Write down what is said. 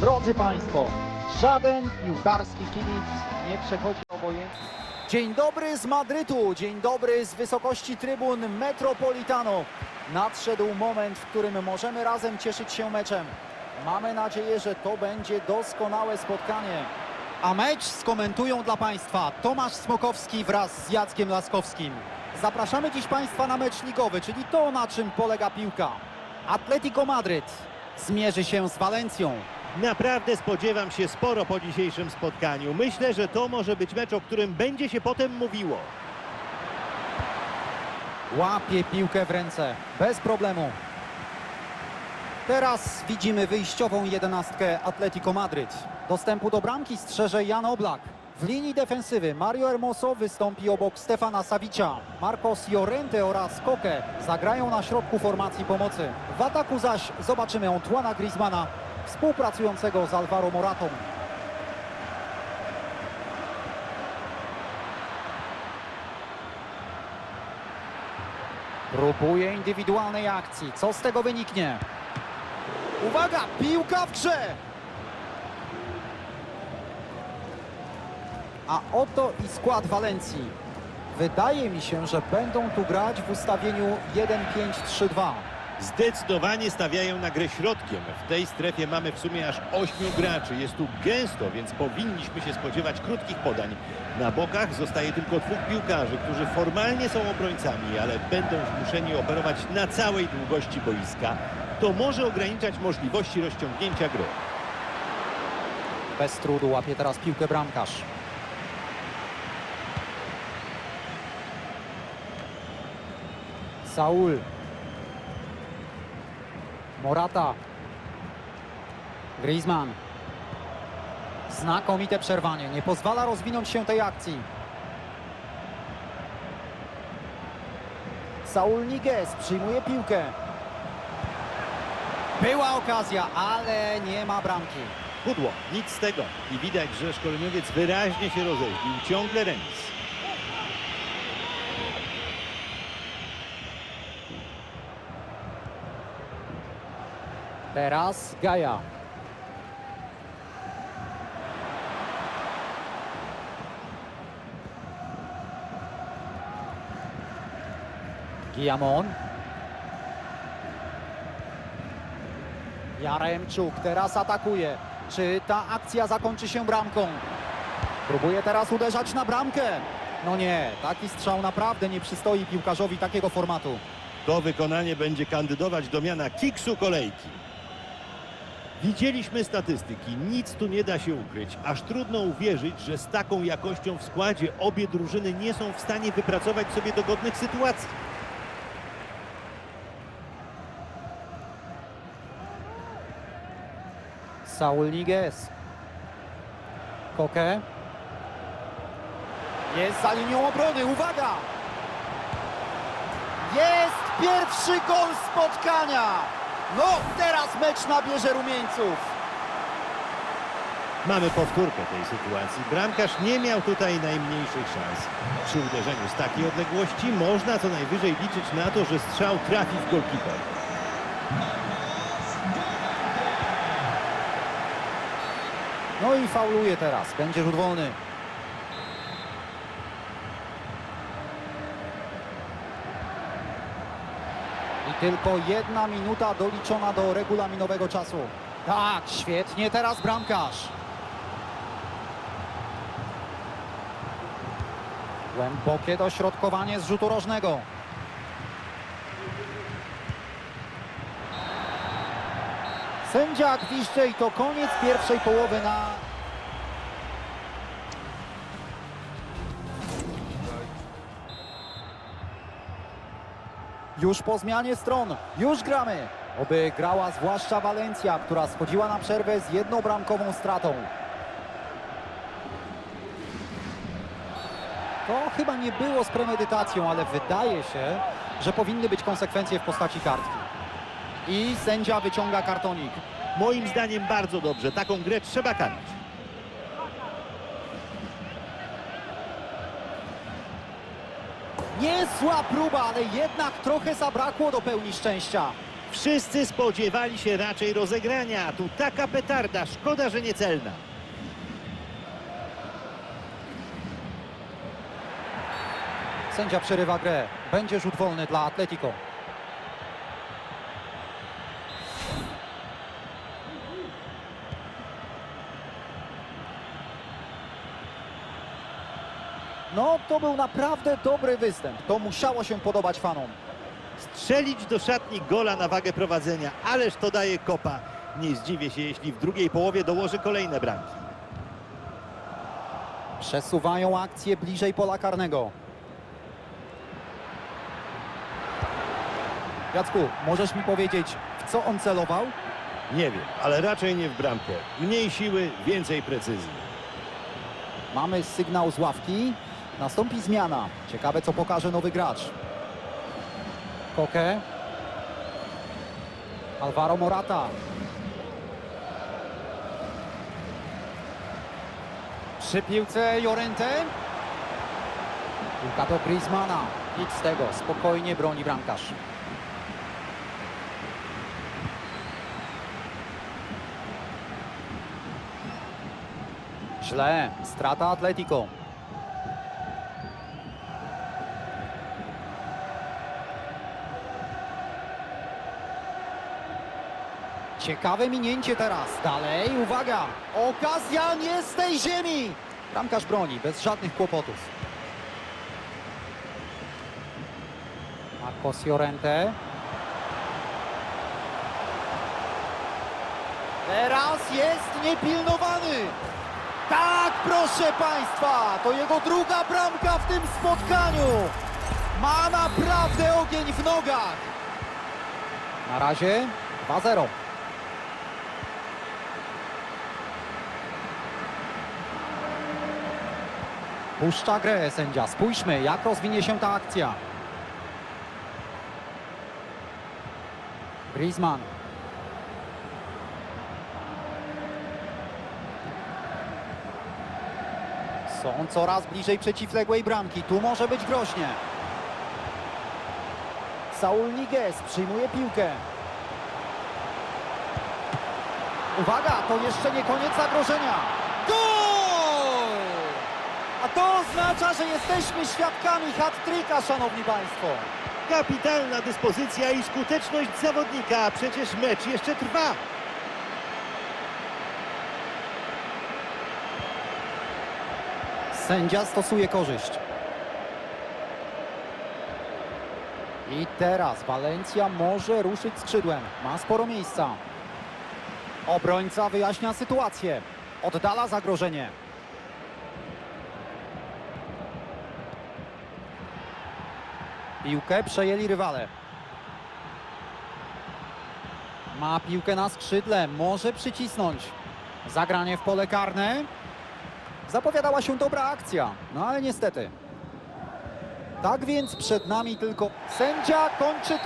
Drodzy Państwo, żaden piłkarski kibic nie przechodzi obojętnie. Dzień dobry z Madrytu, dzień dobry z wysokości trybun Metropolitano. Nadszedł moment, w którym możemy razem cieszyć się meczem. Mamy nadzieję, że to będzie doskonałe spotkanie. A mecz skomentują dla Państwa Tomasz Smokowski wraz z Jackiem Laskowskim. Zapraszamy dziś Państwa na mecz ligowy, czyli to, na czym polega piłka. Atletico Madryt zmierzy się z Walencją. Naprawdę spodziewam się sporo po dzisiejszym spotkaniu. Myślę, że to może być mecz, o którym będzie się potem mówiło. Łapie piłkę w ręce, bez problemu. Teraz widzimy wyjściową jedenastkę Atletico Madryt. Dostępu do bramki strzeże Jan Oblak. W linii defensywy Mario Hermoso wystąpi obok Stefana Savicia. Marcos Llorente oraz Koke zagrają na środku formacji pomocy. W ataku zaś zobaczymy Antoana Griezmana, współpracującego z Alvaro Moratą. Próbuje indywidualnej akcji. Co z tego wyniknie? Uwaga! Piłka w grze! A oto i skład Walencji. Wydaje mi się, że będą tu grać w ustawieniu 1-5-3-2. Zdecydowanie stawiają na grę środkiem. W tej strefie mamy w sumie aż ośmiu graczy. Jest tu gęsto, więc powinniśmy się spodziewać krótkich podań. Na bokach zostaje tylko dwóch piłkarzy, którzy formalnie są obrońcami, ale będą zmuszeni operować na całej długości boiska. To może ograniczać możliwości rozciągnięcia gry. Bez trudu łapie teraz piłkę bramkarz. Saul. Morata. Griezmann. Znakomite przerwanie. Nie pozwala rozwinąć się tej akcji. Saul Niguez przyjmuje piłkę. Była okazja, ale nie ma bramki. Pudło, nic z tego. I widać, że szkoleniowiec wyraźnie się rozeźlił. Ciągle remis. Teraz Gaja. Giamon. Jaremczuk teraz atakuje. Czy ta akcja zakończy się bramką? Próbuje teraz uderzać na bramkę. No nie, taki strzał naprawdę nie przystoi piłkarzowi takiego formatu. To wykonanie będzie kandydować do miana kiksu kolejki. Widzieliśmy statystyki, nic tu nie da się ukryć. Aż trudno uwierzyć, że z taką jakością w składzie obie drużyny nie są w stanie wypracować sobie dogodnych sytuacji. Saul Niguez. Koke. Jest za linią obrony, uwaga! Jest pierwszy gol spotkania! No, teraz mecz nabierze rumieńców. Mamy powtórkę tej sytuacji. Bramkarz nie miał tutaj najmniejszych szans. Przy uderzeniu z takiej odległości można co najwyżej liczyć na to, że strzał trafi w golkiper. No i fauluje teraz, będzie rzut wolny. Tylko jedna minuta doliczona do regulaminowego czasu. Tak, świetnie teraz bramkarz. Głębokie dośrodkowanie z rzutu rożnego. Sędzia gwizdże i to koniec pierwszej połowy na Już po zmianie stron, już gramy. Oby grała zwłaszcza Walencja, która schodziła na przerwę z jedną bramkową stratą. To chyba nie było z premedytacją, ale wydaje się, że powinny być konsekwencje w postaci kartki. I sędzia wyciąga kartonik. Moim zdaniem bardzo dobrze. Taką grę trzeba karać. Niezła próba, ale jednak trochę zabrakło do pełni szczęścia. Wszyscy spodziewali się raczej rozegrania, a tu taka petarda, szkoda, że niecelna. Sędzia przerywa grę. Będzie rzut wolny dla Atletico. No, to był naprawdę dobry występ. To musiało się podobać fanom. Strzelić do szatni gola na wagę prowadzenia, ależ to daje kopa. Nie zdziwię się, jeśli w drugiej połowie dołoży kolejne bramki. Przesuwają akcję bliżej pola karnego. Jacku, możesz mi powiedzieć, w co on celował? Nie wiem, ale raczej nie w bramkę. Mniej siły, więcej precyzji. Mamy sygnał z ławki. Nastąpi zmiana. Ciekawe, co pokaże nowy gracz. Koke. Alvaro Morata. Przy piłce Jorente. Piłka do Griezmana. Nic z tego. Spokojnie broni bramkarz. Źle. Strata Atletico. Ciekawe minięcie teraz. Dalej, uwaga. Okazja nie z tej ziemi. Bramkarz broni, bez żadnych kłopotów. Marcos Llorente. Teraz jest niepilnowany. Tak, proszę Państwa, to jego druga bramka w tym spotkaniu. Ma naprawdę ogień w nogach. Na razie 2-0. Puszcza grę sędzia. Spójrzmy, jak rozwinie się ta akcja. Griezmann. Są coraz bliżej przeciwległej bramki. Tu może być groźnie. Saul Niguez przyjmuje piłkę. Uwaga, to jeszcze nie koniec zagrożenia. To oznacza, że jesteśmy świadkami hat-tricka, szanowni państwo. Kapitalna dyspozycja i skuteczność zawodnika, a przecież mecz jeszcze trwa. Sędzia stosuje korzyść. I teraz Walencja może ruszyć skrzydłem. Ma sporo miejsca. Obrońca wyjaśnia sytuację. Oddala zagrożenie. Piłkę przejęli rywale. Ma piłkę na skrzydle. Może przycisnąć. Zagranie w pole karne. Zapowiadała się dobra akcja, no ale niestety. Tak więc przed nami tylko sędzia kończy to.